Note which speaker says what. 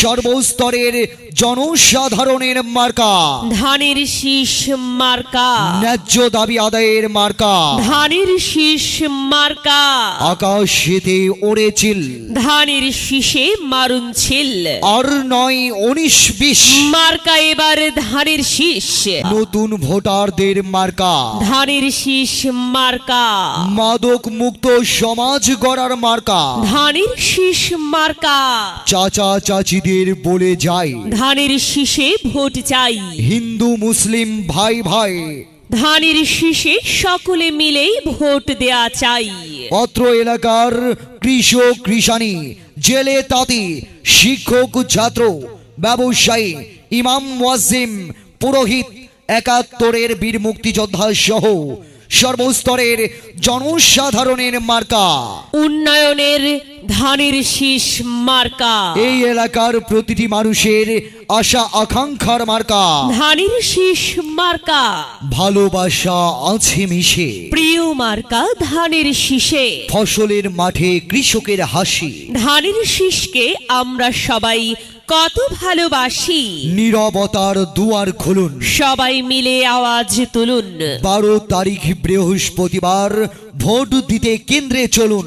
Speaker 1: সর্বস্তরের জনসাধারণের মার্কা।
Speaker 2: ধানের শীষ মার্কা।
Speaker 1: ন্যায্য দাবি আদায়ের মার্কা।
Speaker 2: ধানের শীষ মার্কা।
Speaker 1: আকাশেতে ওড়েছিল
Speaker 2: ধানের শীষে মারুন ছিল।
Speaker 1: আর নয় উনিশ বিশ।
Speaker 2: মার্কা এবার ধানের শীষ।
Speaker 1: নতুন ভোটারদের মার্কা।
Speaker 2: ধানের শীষ মার্কা।
Speaker 1: মাদক মুক্ত সমাজ গড়ার মার্কা।
Speaker 2: ধানের শীষ মার্কা।
Speaker 1: চাচা চাচিদের বলে যাই।
Speaker 2: ধানের শীষে ভোট চাই।
Speaker 1: হিন্দু মুসলিম ভাই ভাই।
Speaker 2: ধানের শীষে সকলে মিলেই ভোট দেয়া চাই।
Speaker 1: অত্র এলাকার কৃষক কৃষানি জেলে তাঁতি শিক্ষক ছাত্র ব্যবসায়ী ইমাম ওয়াজিম পুরোহিত একাত্তরের বীর মুক্তিযোদ্ধা সহ সর্বস্তরের জনসাধারণের মার্কা।
Speaker 2: উন্নয়নের ধানের শীষ মার্কা।
Speaker 1: এই এলাকার প্রতিটি মানুষের আশা আকাঙ্ক্ষার মার্কা।
Speaker 2: ধানের শীষ মার্কা।
Speaker 1: ভালোবাসা আছে মিশে।
Speaker 2: প্রিয় মার্কা ধানের শীষে।
Speaker 1: ফসলের মাঠে কৃষকের হাসি।
Speaker 2: ধানের শীষকে আমরা সবাই কত ভালোবাসি।
Speaker 1: নীরবতার দুয়ার খুলুন।
Speaker 2: সবাই মিলে আওয়াজ তুলুন।
Speaker 1: বারো তারিখ বৃহস্পতিবার ভোট দিতে কেন্দ্রে চলুন।